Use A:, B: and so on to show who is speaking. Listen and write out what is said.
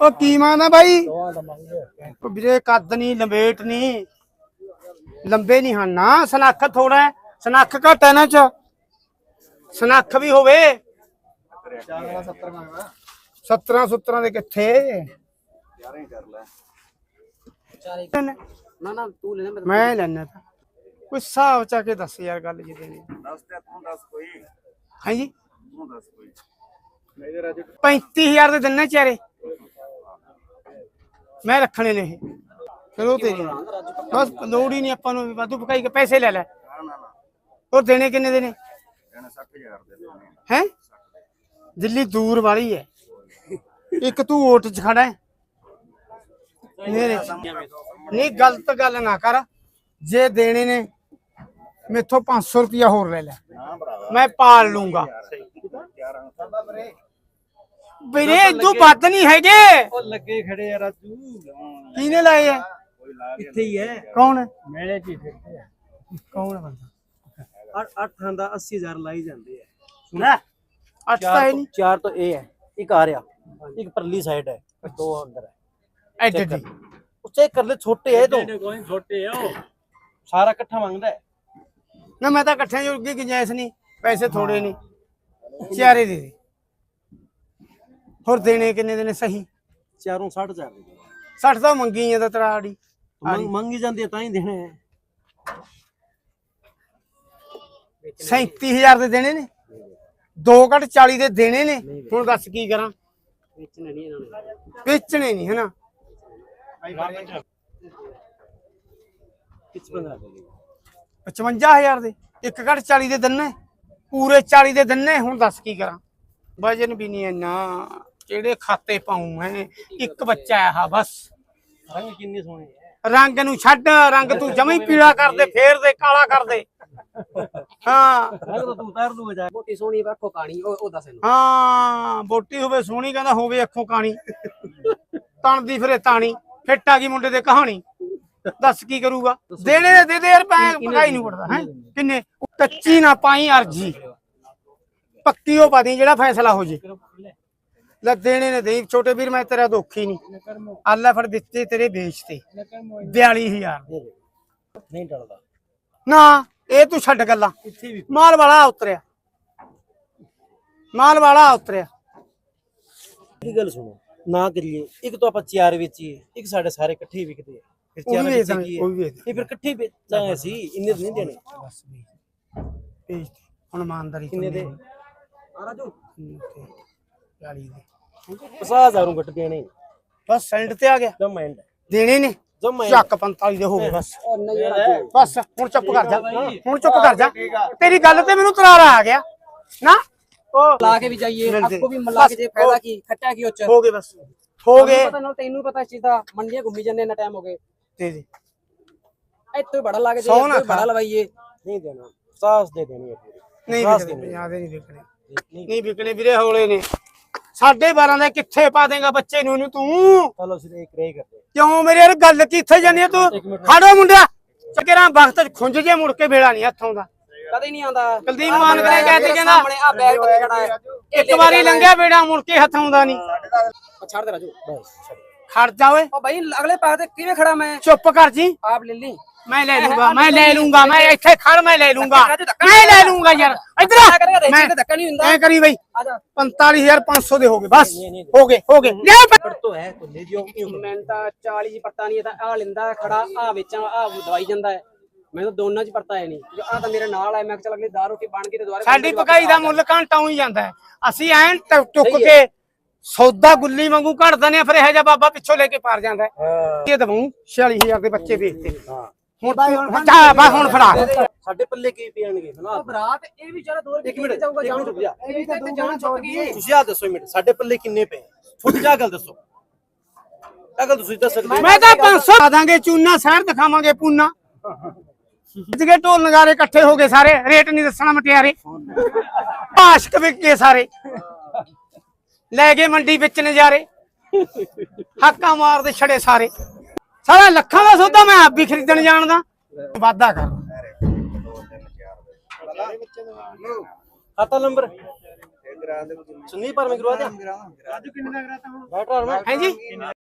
A: ਉਹ ਕੀ ਮਾਨਾ ਬਾਈ? ਉਹ ਵੀਰੇ ਕੱਦ ਨਹੀਂ ਲੰਬੇਟ ਨਹੀਂ ਲੰਬੇ ਨਹੀਂ ਹਨ। ਨਾ ਸਨੱਖ ਥੋੜਾ ਹੈ। ਸਨੱਖ ਘੱਟ ਹੈ ਨਾ ਚ। ਸਨੱਖ ਵੀ ਹੋਵੇ। 17 17 ਦੇ ਕਿੱਥੇ?
B: ਨਾ ਨਾ ਤੂੰ ਲੈ ਲੈ
A: ਮੈਂ ਲੈਣਾ ਤਾਂ। ਕੋਈ ਹਿਸਾਬ ਚਾ ਕੇ ਦੱਸ ਯਾਰ ਗੱਲ ਜਿਹਦੇ ਨੇ।
C: ਦੱਸ ਤੇ ਤੂੰ ਦੱਸ ਕੋਈ।
A: ਹਾਂਜੀ?
C: ਤੂੰ ਦੱਸ ਕੋਈ।
A: 35000 ਦੇ ਦਿੰਨੇ ਚਾਰੇ ਮੈਂ ਰੱਖਣੇ ਨੇ ਇਹ। ਚਲੋ ਤੇਰੀ ਬਸ ਲੋੜ ਹੀ ਨਹੀਂ ਆਪਾਂ ਨੂੰ ਵੀ ਵਾਧੂ ਪਕਾਈ ਕੇ ਪੈਸੇ ਲੈ ਲੈ।
C: ਨਾ
A: ਦੇਣੇ ਕਿੰਨੇ ਦੇ ਨੇ ਹੈ? ਦਿੱਲੀ ਦੂਰ ਵਾਲੀ ਹੈ। ਇੱਕ ਤੂੰ ਓਟ ਚ ਖੜਾ ਹੈ। ਮੇਰੇ ਨਹੀਂ, ਗਲਤ ਗੱਲ ਨਾ ਕਰ। ਜੇ ਦੇਣੇ ਨੇ, ਮੇਥੋਂ 500 ਰੁਪਇਆ ਹੋਰ ਲੈ ਲੈ। ਮੈਂ ਪਾਲ ਲੂੰਗਾ। ਵੀਰੇ ਤੂੰ ਵੱਧ ਨਹੀਂ ਹੈਗੇ।
B: ਉਹ ਲੱਗੇ ਖੜੇ ਆ ਰਾਜੂ।
A: ਕਿਹਨੇ ਲਾਏ ਆ?
B: ਇੱਥੇ ਹੀ ਹੈ।
A: ਕੌਣ? ਹੈ
B: ਮੇਲੇ ਚ ਹੀ ਫਿਰਦੇ ਆ।
A: ਕੌਣ ਹੈ ਬੰਦਾ?
B: ਅੱਠ ਅੱਠਾਂ ਦਾ 80000 ਲਾਈ ਜਾਂਦੇ ਆ।
A: ਲੈ ਅੱਠ ਤਾਂ ਹੈ ਨਹੀਂ।
B: ਚਾਰ ਤੋਂ ਇਹ ਹੈ। ਇੱਕ ਆ ਰਿਹਾ। ਇੱਕ ਪਰਲੀ ਸਾਈਡ ਹੈ। ਦੋ ਅੰਦਰ ਹੈ।
A: ਐਡੇ ਦੀ
B: ਉਹ ਚੈੱਕ ਕਰ ਲੈ ਛੋਟੇ ਹੈ ਤੋਂ ਕੋਈ ਛੋਟੇ ਆ ਉਹ। ਸਾਰਾ ਇਕੱਠਾ ਮੰਗਦਾ ਹੈ।
A: ਨਾ ਮੈਂ ਤਾਂ ਇਕੱਠਿਆਂ ਜੁੜ ਕੇ ਗੁੰਜਾਇਸ਼ ਨਹੀਂ ਪੈਸੇ ਥੋੜੇ ਨਹੀਂ ਚਾਰੇ ਦੇ ਦੇ। ਹੋਰ ਦੇਣੇ ਕਿੰਨੇ ਦੇ ਨੇ ਸਹੀ?
B: ਚਾਰੋਂ 60000 ਦੇ
A: 60 ਤਾਂ ਮੰਗੀ ਜਾਂਦਾ ਤੇਰਾ ਆੜੀ
B: ਮੰਗ ਮੰਗੀ ਜਾਂਦੀ ਹੈ ਤਾਂ ਹੀ ਦੇਣੇ ਹੈ
A: 37000 ਦੇ ਦੇਣੇ ਨੇ? 2 ਘੱਟ 40 ਦੇ ਦੇਣੇ ਨੇ? ਹੁਣ ਦੱਸ ਕੀ ਕਰਾਂ?
B: ਵੇਚਣੇ ਨਹੀਂ ਇਹਨਾਂ ਨੇ।
A: ਵੇਚਣੇ ਨਹੀਂ ਹਨਾ?
B: 55 ਦੇ
A: 55000 ਦੇ। 1 ਘੱਟ 40 ਦੇ ਦਿੰਨੇ। ਪੂਰੇ 40 ਦੇ ਦਿੰਨੇ। ਹੁਣ ਦੱਸ ਕੀ ਕਰਾਂ? ਵਜਨ ਵੀ ਨਹੀਂ ਇੰਨਾ। ਕਿਹੜੇ ਖਾਤੇ ਪਾਉਂ ਮੈਂ ਇੱਕ ਬੱਚਾ ਆ ਬਸ।
B: ਰੰਗ ਕਿੰਨੀ ਸੋਹਣੀ ਹੈ
A: ਰੰਗ ਨੂੰ ਛੱਡ ਰੰਗ ਤੂੰ ਜਮੀ ਪੀਲਾ ਕਰ ਦੇ ਫੇਰ ਦੇ ਕਾਲਾ ਕਰ ਦੇ। ਹਾਂ।
B: ਰੰਗ ਤਾਂ ਉਤਾਰ ਦੂਗਾ ਜਾ ਮੋਟੀ ਸੋਹਣੀ ਰੱਖੋ ਕਾਣੀ ਉਹ ਦੱਸ ਇਹਨੂੰ।
A: ਹਾਂ ਬੋਟੀ ਹੋਵੇ ਸੋਹਣੀ ਕਹਿੰਦਾ ਹੋਵੇ ਅੱਖੋਂ ਕਾਣੀ। ਤਣਦੀ ਫਿਰੇ ਤਾਣੀ ਫਿੱਟ ਆ ਗਈ ਮੁੰਡੇ ਦੇ ਕਹਾਣੀ। ਦੱਸ ਕੀ ਕਰੂਗਾ? ਦੇਣੇ ਦੇ ਦੇ ਦੇ ਯਾਰ ਪੈ ਪਕਾਈ ਨਹੀਂ ਪੜਦਾ ਹੈ? ਕਿੰਨੇ? ਕੱਚੀ ਨਾ ਪਾਈ ਅਰਜੀ। ਪੱਕੀ ਉਹ ਪਾ ਦੀ ਜਿਹੜਾ ਫੈਸਲਾ ਹੋ ਜੇ। ਲੈ ਦੇਣੇ ਨੇ ਦੇ ਛੋਟੇ ਵੀਰ ਮੈਂ ਤੇਰਾ ਦੁੱਖੀ ਨਹੀਂ। ਅੱਲਾ ਫੜ ਦਿੱਤੇ ਤੇਰੇ ਵੇਚਤੇ 42000
B: ਦੇ ਦੇ। ਨਹੀਂ ਟਲਦਾ।
A: ਨਾ ਇਹ ਤੂੰ ਛੱਡ ਗੱਲਾਂ। ਮਾਲ ਵਾਲਾ ਉਤਰਿਆ। ਮਾਲ ਵਾਲਾ ਉਤਰਿਆ।
B: ਕੀ ਗੱਲ ਸੁਣੋ ਨਾ ਕਰੀਏ। ਇੱਕ ਤਾਂ ਆਪਾਂ ਚਾਰ ਵੇਚੀਏ ਇੱਕ ਸਾਡੇ ਸਾਰੇ ਇਕੱਠੇ ਵਿਕਦੇ ਆ। ਫਿਰ ਚਾਰ
A: ਵੇਚ
B: ਵੇਚੇ
A: ਦਾਂਗੇ,
B: ਕੀ
A: ਉਹ ਵੀ ਵੇਚ
B: ਇਹ ਫਿਰ ਇਕੱਠੇ ਵੇਚਾਂਗੇ ਅਸੀਂ ਇੰਨੇ ਨਹੀਂ ਦੇਣੇ।
A: ਬਸ ਵੀ। ਹੁਣ ਇਮਾਨਦਾਰੀ
B: ਕਿੰਨੇ ਦੇ?
A: ਆ ਰਾਜੂ। 40 ਦੇ।
B: 50000 ਨੂੰ ਘਟ ਦੇਣੇ
A: ਬਸ ਸੈਂਡ ਤੇ ਆ ਗਿਆ।
B: ਜਮ ਐਂਡ
A: ਦੇਣੇ ਨੇ।
B: ਜਮ ਐਂਡ
A: ਚੱਕ 45 ਦੇ ਹੋ ਗਏ। ਬਸ। ਬਸ ਹੁਣ ਚੁੱਪ ਕਰ ਜਾ। ਹੁਣ ਚੁੱਪ ਕਰ ਜਾ। ਤੇਰੀ ਗੱਲ ਤੇ ਮੈਨੂੰ ਤਰਾਰਾ ਆ ਗਿਆ। ਨਾ। ਉਹ
D: ਲਾ ਕੇ ਵੀ ਜਾਈਏ। ਆਪਕੋ ਵੀ ਮਿਲਾ ਕੇ ਜੇ ਫਾਇਦਾ ਕੀ? ਖੱਟਾ ਕੀ ਉੱਚ?
A: ਹੋ ਗਏ ਬਸ। ਹੋ ਗਏ।
D: ਪਤਾ ਨਾਲ ਤੈਨੂੰ ਪਤਾ ਇਸ ਚੀਜ਼ ਦਾ ਮੰਡੀਆਂ ਘੁੰਮੀ ਜਾਂਦੇ ਇੰਨਾ ਟਾਈਮ ਹੋ ਗਏ।
A: ਦੇ ਦੇ
D: ਇੱਥੇ ਬੜਾ ਲਾ ਕੇ
A: ਨਾ
D: ਜਾਈਏ
A: ਖਾ।
D: ਬੜਾ ਲਵਾਈਏ।
B: ਨਹੀਂ ਦੇਣਾ। 50 ਦੇ ਦੇਣੀ ਹੈ। ਪੂਰੀ
A: ਨਹੀਂ
B: ਦਸ
A: ਵਿਕਣੇ
B: ਦਿਨ।
A: 50 ਦੇ ਨਹੀਂ ਵਿਕਣੇ। ਨਹੀਂ ਵਿਕਣੇ ਵੀਰੇ ਹੌਲੇ ਨੇ। ਸਾਢੇ 12 ਦੇ ਕਿੱਥੇ ਪਾ ਦੇਗਾ ਬੱਚੇ ਨੂੰ ਇਹਨੂੰ ਤੂੰ?
B: ਚਲੋ ਅਸੀਂ ਇੱਕ ਰੇ ਕਰਦੇ।
A: ਕਿਉਂ ਮੇਰੇ ਯਾਰ ਗੱਲ ਕਿੱਥੇ ਜਾਂਦੀ ਹੈ ਤੂੰ? ਖੜੋ ਮੁੰਡਿਆ। ਚੱਕਰਾਂ ਵਕਤ ਖੁੰਝ ਜੇ ਮੁੜ ਕੇ ਵੇਲਾ ਨਹੀਂ ਹੱਥੋਂ ਦਾ।
D: ਕਦੇ ਨਹੀਂ ਆਉਂਦਾ।
A: ਕੁਲਦੀਪ ਮਾਨ ਕਰੇ ਕਹਿ ਤੇ ਕਹਿੰਦਾ
D: ਸਾਹਮਣੇ ਆ ਬੈਗ ਤੇ ਖੜਾ ਹੈ।
A: ਇੱਕ ਵਾਰੀ ਲੰਘਿਆ ਵੇੜਾ ਮੁੜ ਕੇ ਹੱਥੋਂ ਦਾ ਨਹੀਂ।
D: ਛੱਡ ਦੇ ਰਾਜੂ।
B: ਬਸ ਛੱਡ
A: ਖੜ ਜਾ ਓਏ।
D: ਉਹ ਭਾਈ ਅਗਲੇ ਪਾਸੇ ਤੇ ਕਿਵੇਂ ਖੜਾ ਮੈਂ?
A: ਚੁੱਪ ਕਰ ਜੀ।
D: ਆਪ ਲੈ ਲਈ।
A: ਮੈਂ ਲੈ ਲੂੰਗਾ ਮੈਂ ਲੈ ਲੂੰਗਾ ਮੈਂ ਇੱਥੇ ਖੜ ਮੈਂ ਲੈ ਲੂੰਗਾ। ਮੈਂ ਲੈ ਲੂੰਗਾ ਯਾਰ ਇਧਰ ਮੈਂ
D: ਧੱਕਾ ਨਹੀਂ ਹੁੰਦਾ।
A: ਐ ਕਰੀ ਬਈ 45500 ਦੇ ਹੋ ਬਸ। ਹੋ ਗਏ ਲੈ
B: ਪਰ ਤੋਂ ਹੈ ਤੋ
D: ਲੈ ਜਿਓ 40 ਦੀ ਪਰਤਾ ਨਹੀਂ ਤਾਂ ਆ ਲਿੰਦਾ ਖੜਾ ਆ ਵੇਚਾਂ ਆ ਦਵਾਈ ਜਾਂਦਾ ਹੈ। ਮੈਂ ਦੋਨਾਂ ਚ ਪਰਤਾ ਹੈ ਨਹੀਂ ਆ ਤਾਂ ਮੇਰੇ ਨਾਲ ਹੈ ਮੈਂ ਕਿਹਾ ਚੱਲ ਅਗਲੇ 10 ਰੋਟੀ ਬਣ ਕੇ ਤੇ
A: ਸਾਡੀ ਪਕਾਈ ਦਾ ਮੁੱਲ ਘੰਟਾ ਹੀ ਜਾਂਦਾ ਹੈ। ਅਸੀਂ ਐਂ ਟੁੱਕ ਕੇ ਸੌਦਾ ਗੁੱਲੀ ਵਾਂਗੂ ਘੜ ਦਨੇ ਫਿਰ ਇਹ ਜਾ ਬਾਬਾ ਪਿੱਛੋਂ ਲੈ ਕੇ ਪਾਰ ਜਾਂਦਾ ਇਹ ਦਵਾਂ 46000 ਦੇ ਬੱਚੇ ਵੇਚਦੇ
B: ਹਾਂ।
A: ਹੁਣ ਹੁਣ ਜਾ ਬਾ ਹੁਣ ਫੜਾ।
B: ਸਾਡੇ ਪੱਲੇ ਕੀ ਪਿਆਣਗੇ ਹਨਾ
D: ਬਰਾਤ ਇਹ ਵੀ ਚਲਾ ਦੋ
B: ਇੱਕ ਮਿੰਟ
D: ਜਾਊਗਾ
B: ਇੱਕ ਮਿੰਟ ਰੁਕ ਜਾ
D: ਇਹ ਵੀ ਤਾਂ ਜਾਣਾ ਛੁੱਟ ਗਈ।
B: ਤੁਸੀਂ ਆ ਦੱਸੋ ਇੱਕ ਮਿੰਟ ਸਾਡੇ ਪੱਲੇ ਕਿੰਨੇ ਪਏ ਛੋਟੀ ਜਾ ਗੱਲ ਦੱਸੋ। ਆ ਗੱਲ ਤੁਸੀਂ ਦੱਸ ਸਕਦੇ ਹੋ?
A: ਮੈਂ ਤਾਂ 500 ਆ ਦਾਂਗੇ ਚੂਨਾ ਸ਼ਹਿਰ ਦਿਖਾਵਾਂਗੇ ਪੂਨਾ। ਜਿਗੇ ਢੋਲ ਨਗਾਰੇ ਇਕੱਠੇ ਹੋ ਗਏ ਸਾਰੇ ਰੇਟ ਨਹੀਂ ਦੱਸਣਾ ਮਟਿਆਰੇ। ਭਾਸ਼ਕ ਵਿਕ ਗਏ ਸਾਰੇ। ਲੈ ਗਏ ਮੰਡੀ ਵਿੱਚ ਨਜ਼ਾਰੇ। ਹੱਕਾਂ ਮਾਰਦੇ ਛੜੇ ਸਾਰੇ। ਸਾਰਾ ਲੱਖਾਂ ਦਾ ਸੌਦਾ ਮੈਂ ਆਪ ਵੀ ਖਰੀਦਣ ਜਾਣਦਾ ਵਾਦਾ ਕਰ
B: खाता नंबर ਸੁੰਨੀ ਪਰ ਮੈਂ ਕਰਵਾ ਦਿਆਂ
A: ਅੱਜ ਕਿੰਨੇ ਦਾ ਕਰਾਤਾ ਹੁਣ
B: ਬੈਟਰ ਨਾ
A: ਹੈ ਜੀ